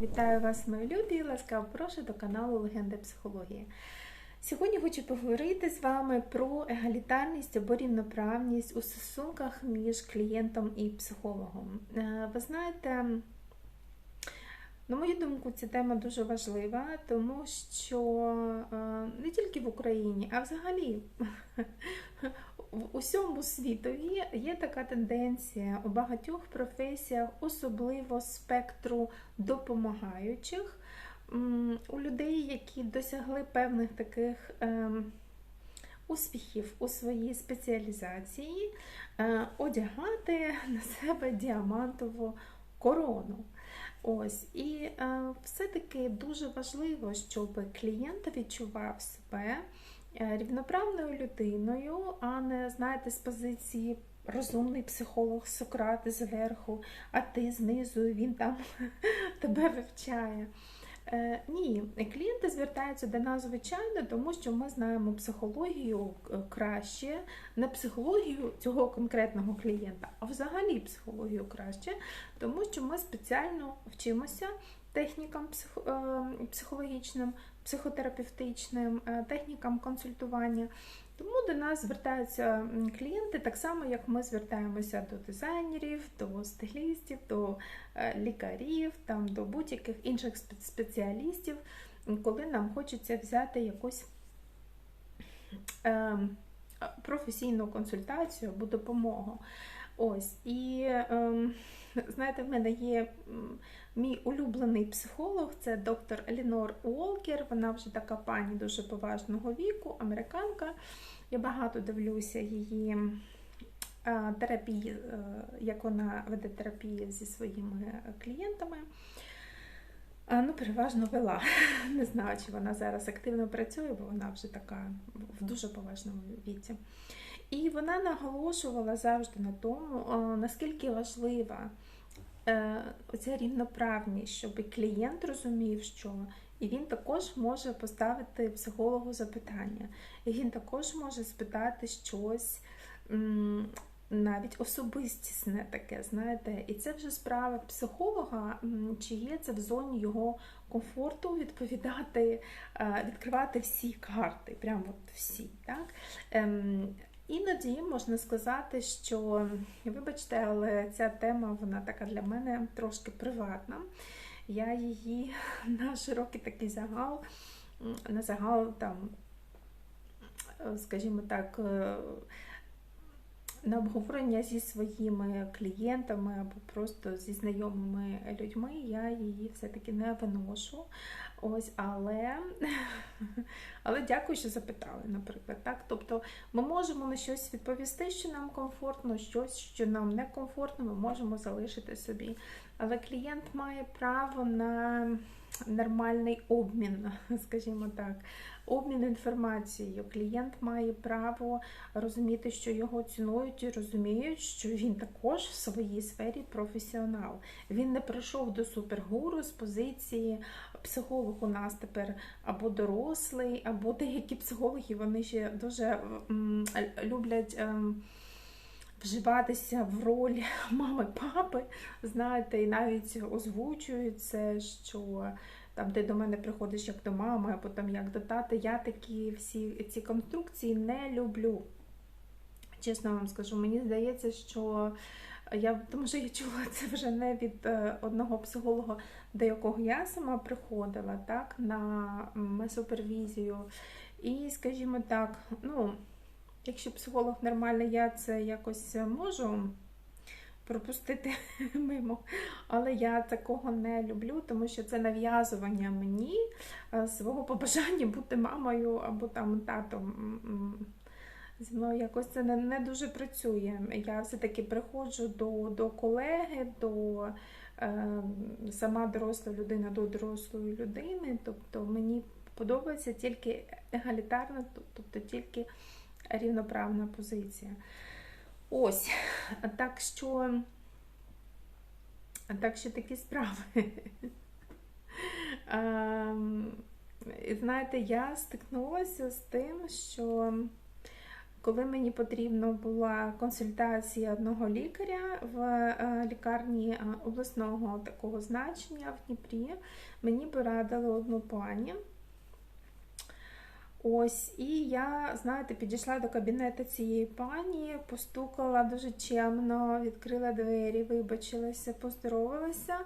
Вітаю вас, мої любі! Ласкаво прошу до каналу Легенда психології. Сьогодні хочу поговорити з вами про егалітарність або рівноправність у стосунках між клієнтом і психологом. Е, Ви знаєте, на мою думку, ця тема дуже важлива, тому що е, не тільки в Україні, а взагалі в усьому світові є така тенденція у багатьох професіях, особливо спектру допомагаючих, у людей, які досягли певних таких ем, успіхів у своїй спеціалізації, е, одягати на себе діамантову корону. Ось, і е, все-таки дуже важливо, щоб клієнт відчував себе е, рівноправною людиною, а не, знаєте, з позиції розумний психолог Сократ зверху, а ти знизу, він там тебе вивчає. Е, Ні, клієнти звертаються до нас звичайно, тому що ми знаємо психологію е, краще, не психологію цього конкретного клієнта, а взагалі психологію краще, тому що ми спеціально вчимося технікам е, психологічним, психотерапевтичним, е, технікам консультування. Тому до нас звертаються клієнти так само, як ми звертаємося до дизайнерів, до стилістів, до е, лікарів, там, до будь-яких інших спеціалістів, коли нам хочеться взяти якусь е, професійну консультацію або допомогу. Ось, і ем, знаєте, в мене є мій улюблений психолог, це доктор Елінор Уолкер. Вона вже така пані дуже поважного віку, американка. Я багато дивлюся її е, терапії, е, як вона веде терапію зі своїми клієнтами. Ну, переважно вела. Не знаю, чи вона зараз активно працює, бо вона вже така в дуже поважному віці. І вона наголошувала завжди на тому, наскільки важлива е, оця рівноправність, щоб клієнт розумів, що і він також може поставити психологу запитання, і він також може спитати щось. Навіть особистісне таке, знаєте, і це вже справа психолога, чи є це в зоні його комфорту відповідати, е, відкривати всі карти, прямо от всі. Так? Іноді можна сказати, що, вибачте, але ця тема вона така для мене трошки приватна. Я її на широкий такий загал, на загал там, скажімо так, е, на обговорення зі своїми клієнтами або просто зі знайомими людьми я її все-таки не виношу. Ось, але, але дякую, що запитали, наприклад. Так? Тобто ми можемо на щось відповісти, що нам комфортно, щось, що нам не комфортно, ми можемо залишити собі. Але клієнт має право на нормальний обмін, скажімо так, обмін інформацією. Клієнт має право розуміти, що його цінують і розуміють, що він також в своїй сфері професіонал. Він не прийшов до супергуру з позиції психолог у нас тепер або дорослий, або деякі психологи вони ще дуже люблять. Вживатися в роль мами папи, знаєте, і навіть озвучують це, що там ти до мене приходиш як до мами, або там як до тата. Я такі всі ці конструкції не люблю. Чесно вам скажу, мені здається, що я тому що я чула це вже не від е, одного психолога, до якого я сама приходила, так, на супервізію. І, скажімо так, ну, якщо психолог нормальний, я це якось можу пропустити мимо. Але я такого не люблю, тому що це нав'язування мені е, свого побажання бути мамою або там татом. Зі мною якось це не, не дуже працює. Я все-таки приходжу до, до колеги, до е, сама доросла людина до дорослої людини. Тобто мені подобається тільки егалітарна, тобто тільки рівноправна позиція. Ось, так що, так що такі справи. Ем, Знаєте, я стикнулася з тим, що коли мені потрібна була консультація одного лікаря в е, лікарні е, обласного такого значення в Дніпрі, мені порадили одну пані. Ось, і я, знаєте, підійшла до кабінету цієї пані, постукала дуже чемно, відкрила двері, вибачилася, поздоровалася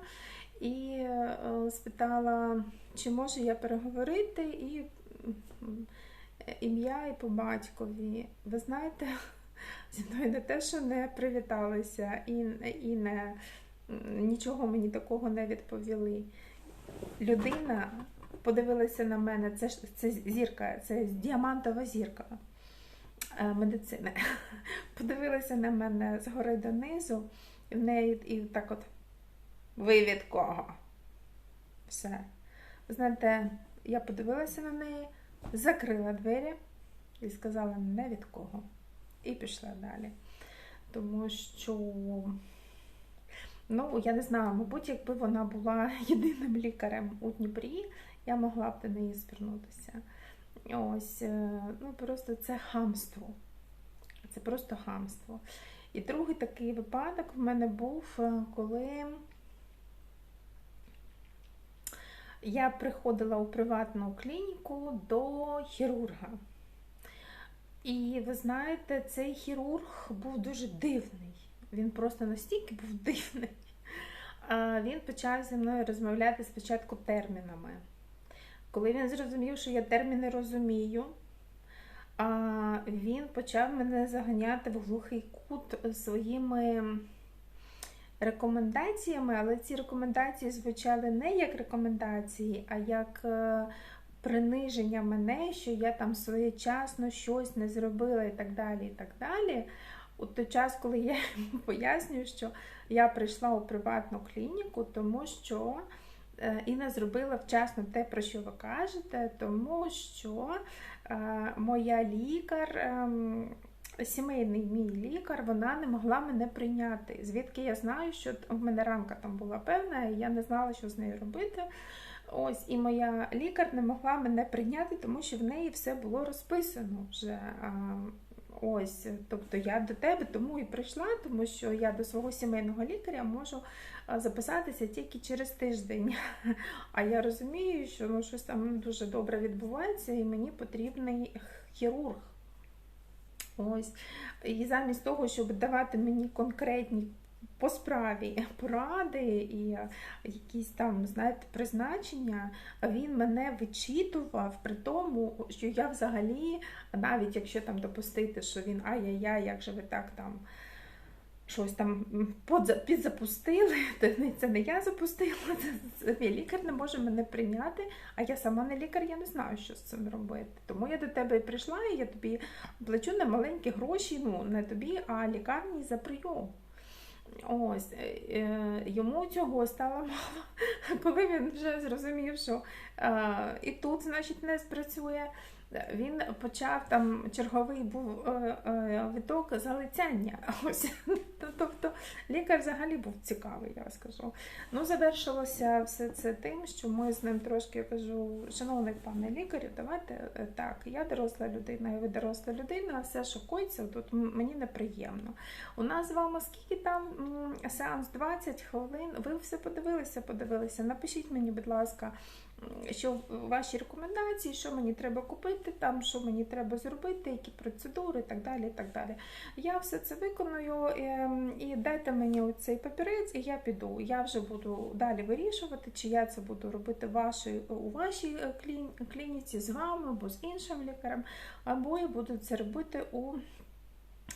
і е, спитала, чи можу я переговорити, і ім'я і по батькові. Ви знаєте, зі мною не те, що не привіталися, і і не, нічого мені такого не відповіли. Людина подивилася на мене, це це зірка, це діамантова зірка е, медицини. Подивилася на мене згори донизу, і в неї і так от. Ви від кого? Все. Знаєте, я подивилася на неї, закрила двері і сказала не від кого. І пішла далі. Тому що, ну, я не знаю, мабуть, якби вона була єдиним лікарем у Дніпрі, я могла б до неї звернутися. Ось, е, ну просто це хамство. Це просто хамство. І другий такий випадок в мене був, е, коли я приходила у приватну клініку до хірурга. І ви знаєте, цей хірург був дуже дивний. Він просто настільки був дивний. Він почав зі мною розмовляти спочатку термінами. Коли він зрозумів, що я терміни розумію, він почав мене заганяти в глухий кут своїми рекомендаціями, але ці рекомендації звучали не як рекомендації, а як е, приниження мене, що я там своєчасно щось не зробила і так далі. і так далі. У той час, коли я йому пояснюю, що я прийшла у приватну клініку, тому що е, і не зробила вчасно те, про що ви кажете, тому що е, моя лікар ем, сімейний мій лікар, вона не могла мене прийняти. Звідки я знаю, що в мене ранка там була певна, і я не знала, що з нею робити. Ось, І моя лікар не могла мене прийняти, тому що в неї все було розписано вже. Ось, тобто я до тебе тому і прийшла, тому що я до свого сімейного лікаря можу записатися тільки через тиждень. А я розумію, що ну, щось там дуже добре відбувається, і мені потрібний хірург. Ось. І замість того, щоб давати мені конкретні по справі поради і якісь там, знаєте, призначення, він мене вичитував при тому, що я взагалі, навіть якщо там допустити, що він ай-яй-яй, як же ви так там щось там підзапустили, це не я запустила, це мій лікар не може мене прийняти, а я сама не лікар, я не знаю, що з цим робити. Тому я до тебе прийшла, і я тобі плачу на маленькі гроші, ну не тобі, а лікарні за прийом. Ось, е, е, Йому цього стало мало, коли він вже зрозумів, що е, і тут, значить, не спрацює. Він почав там черговий був е, е, виток залицяння. Ось. Тобто лікар взагалі був цікавий, я скажу. Ну, завершилося все це тим, що ми з ним трошки кажу, шановний пане лікарю, давайте е, так, я доросла людина, і ви доросла людина, все, що коїться, тут мені неприємно. У нас з вами скільки там сеанс 20 хвилин. Ви все подивилися, подивилися. Напишіть мені, будь ласка що ваші рекомендації, що мені треба купити, там, що мені треба зробити, які процедури і так далі. і так далі. Я все це виконую ем, і дайте мені цей папірець, і я піду. Я вже буду далі вирішувати, чи я це буду робити вашій, у вашій е, клініці з вами або з іншим лікарем, або я буду це робити у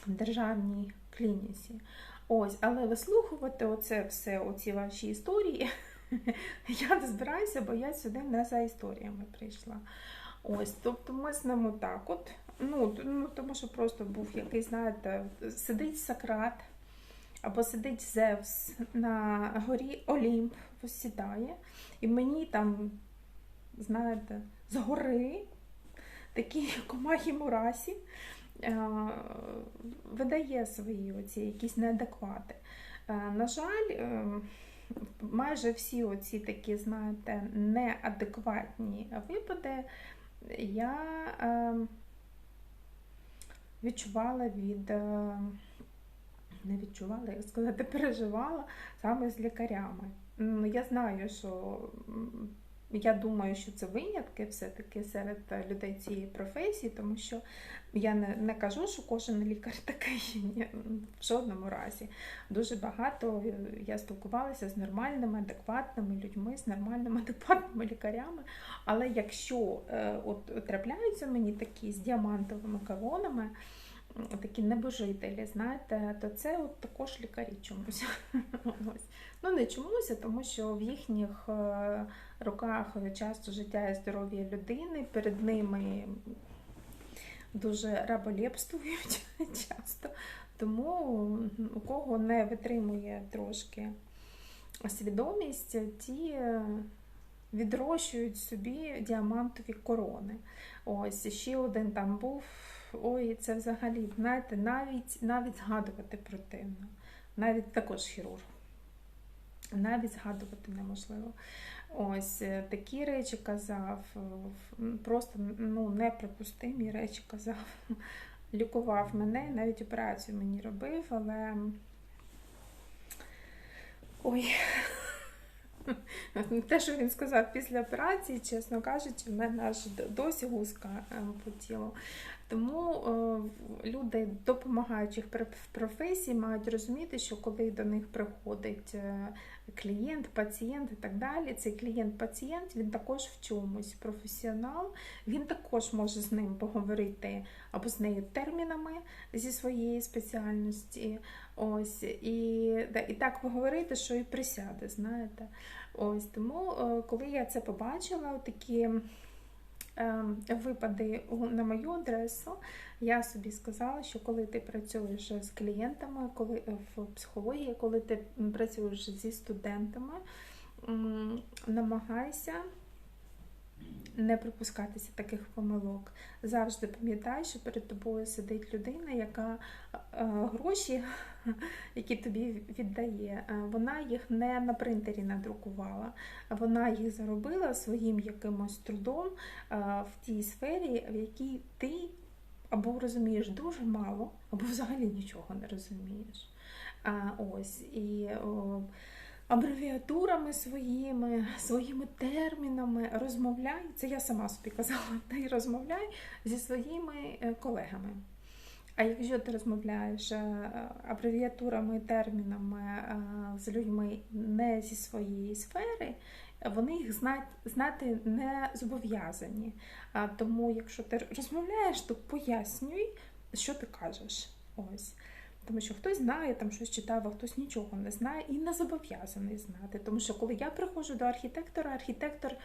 державній клініці. Ось, але вислухувати оце все, оці ваші історії. Я не збираюся, бо я сюди не за історіями прийшла. Ось, Тобто ми з ним отак от. Ну, ну, Тому що просто був якийсь, знаєте, сидить Сократ, або сидить Зевс на горі Олімп, посідає, і мені там, знаєте, з гори такі комахи мурасі видає свої оці якісь неадеквати. На жаль, ем, майже всі оці такі, знаєте, неадекватні випади я е, відчувала від. е, Не відчувала, як сказати, переживала саме з лікарями. М, Я знаю, що я думаю, що це винятки все-таки серед е, людей цієї професії, тому що я не, не кажу, що кожен лікар такий ні, в жодному разі. Дуже багато е, я спілкувалася з нормальними, адекватними людьми, з нормальними, адекватними лікарями. Але якщо е, от трапляються мені такі з діамантовими колонами, такі небожителі, знаєте, то це от також лікарі чомусь. Ну не чомусь, а тому що в їхніх е, руках часто життя і здоров'я людини, перед ними дуже раболепствують часто. Тому у кого не витримує трошки свідомість, ті відрощують собі діамантові корони. Ось ще один там був. Ой, це взагалі, знаєте, навіть навіть згадувати противно. Навіть також хірург. Навіть згадувати неможливо. Ось е, такі речі казав, е, просто ну, неприпустимі речі казав. Лікував мене, навіть операцію мені робив, але. Ой. Те, що він сказав після операції, чесно кажучи, в мене аж досі гузка е, по тілу. Тому е, люди, допомагаючи в професії, мають розуміти, що коли до них приходить е, клієнт, пацієнт і так далі, цей клієнт-пацієнт він також в чомусь професіонал, він також може з ним поговорити або з нею термінами зі своєї спеціальності. Ось і, і так поговорити, що і присяде, знаєте. Ось тому, е, коли я це побачила, такі випади на мою адресу, я собі сказала, що коли ти працюєш з клієнтами, коли е, в психології, коли ти працюєш зі студентами, намагайся не припускатися таких помилок. Завжди пам'ятай, що перед тобою сидить людина, яка е, гроші, які тобі віддає, е, вона їх не на принтері надрукувала, вона їх заробила своїм якимось трудом е, в тій сфері, в якій ти або розумієш дуже мало, або взагалі нічого не розумієш. Ось і абревіатурами своїми, своїми термінами розмовляй. Це я сама собі казала, ти розмовляй зі своїми е, колегами. А якщо ти розмовляєш е, абревіатурами, термінами е, з людьми не зі своєї сфери, вони їх знати, знати не зобов'язані. Тому, якщо ти розмовляєш, то пояснюй, що ти кажеш. Ось. Тому що хтось знає, там щось читав, а хтось нічого не знає і не зобов'язаний знати. Тому що коли я приходжу до архітектора, архітектор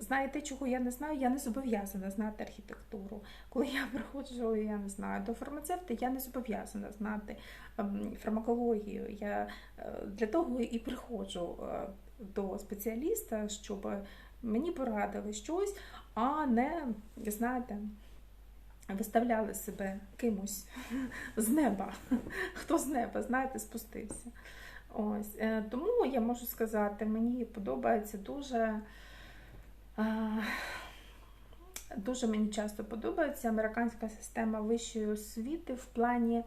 знає те, чого я не знаю, я не зобов'язана знати архітектуру. Коли я приходжу, я не знаю, до фармацевта, я не зобов'язана знати ем, фармакологію. Я е, для того і приходжу е, до спеціаліста, щоб мені порадили щось, а не, знаєте, виставляли себе кимось з неба. Хто з неба, знаєте, спустився. Ось. е, Тому я можу сказати, мені подобається дуже. Дуже мені часто подобається американська система вищої освіти в плані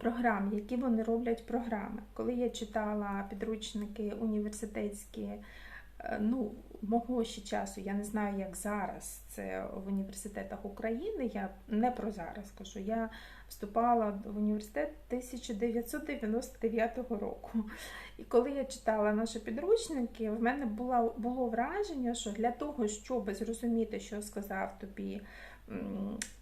програм, які вони роблять програми. Коли я читала підручники університетські, ну, мого ще часу, я не знаю, як зараз це в університетах України, я не про зараз кажу. Я вступала в університет 1999 року. І коли я читала наші підручники, в мене було, було враження, що для того, щоб зрозуміти, що сказав тобі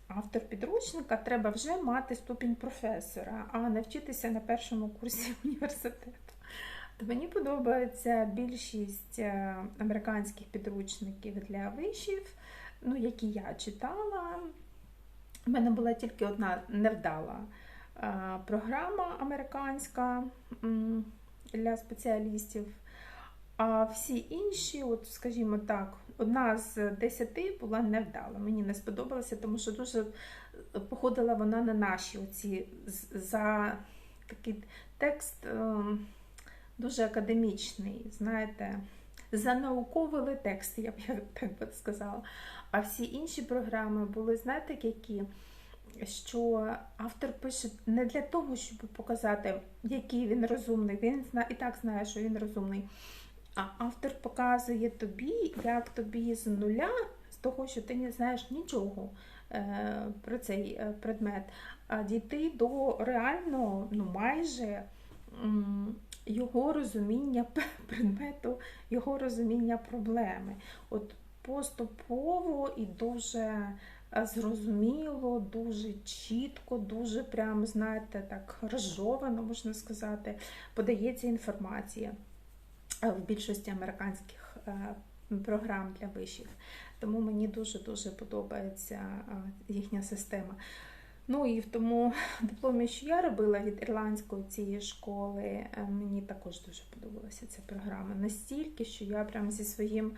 автор підручника, треба вже мати ступінь професора, а не вчитися на першому курсі університету. Мені подобається більшість е, американських підручників для вишів, ну, які я читала. У мене була тільки одна невдала е, програма американська для спеціалістів. А всі інші, от скажімо так, одна з десяти була невдала. Мені не сподобалася, тому що дуже походила вона на наші оці за такий текст е, дуже академічний, знаєте, занауковили текст, я б я так би сказала. А всі інші програми були, знаєте, які що автор пише не для того, щоб показати, який він розумний. Він і так знає, що він розумний. А автор показує тобі, як тобі з нуля, з того, що ти не знаєш нічого е, про цей е, предмет, а дійти до реально, ну майже його розуміння предмету, його розуміння проблеми. От поступово і дуже е, зрозуміло, дуже чітко, дуже прям, знаєте, так розжовано, можна сказати, подається інформація е, в більшості американських е, програм для вишів. Тому мені дуже-дуже подобається їхня система. Ну і в тому дипломі, що я робила від ірландської цієї школи, е, мені також дуже подобалася ця програма. Настільки, що я прям зі своїм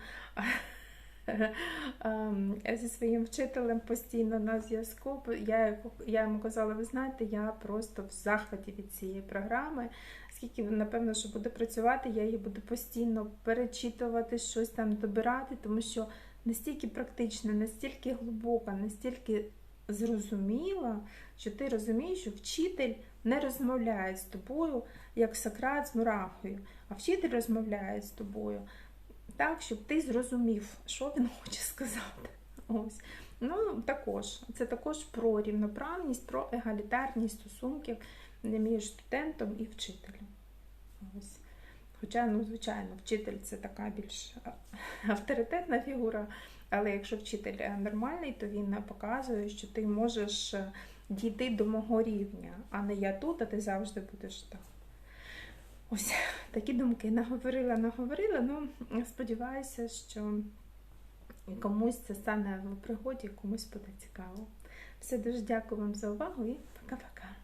ем, зі своїм вчителем постійно на зв'язку. Я, я йому казала, ви знаєте, я просто в захваті від цієї програми. Скільки напевно, що буде працювати, я її буду постійно перечитувати, щось там добирати, тому що настільки практична, настільки глибока, настільки зрозуміла, що ти розумієш, що вчитель не розмовляє з тобою, як Сократ з мурахою, а вчитель розмовляє з тобою так, щоб ти зрозумів, що він хоче сказати. Ось. Ну, також, Це також про рівноправність, про егалітарність стосунків між студентом і вчителем. Ось. Хоча, ну, звичайно, вчитель це така більш авторитетна фігура, але якщо вчитель нормальний, то він показує, що ти можеш дійти до мого рівня, а не я тут, а ти завжди будеш там. Ось такі думки наговорила, наговорила. Ну, сподіваюся, що комусь це стане в пригоді, комусь буде цікаво. Все дуже дякую вам за увагу і пока-пока.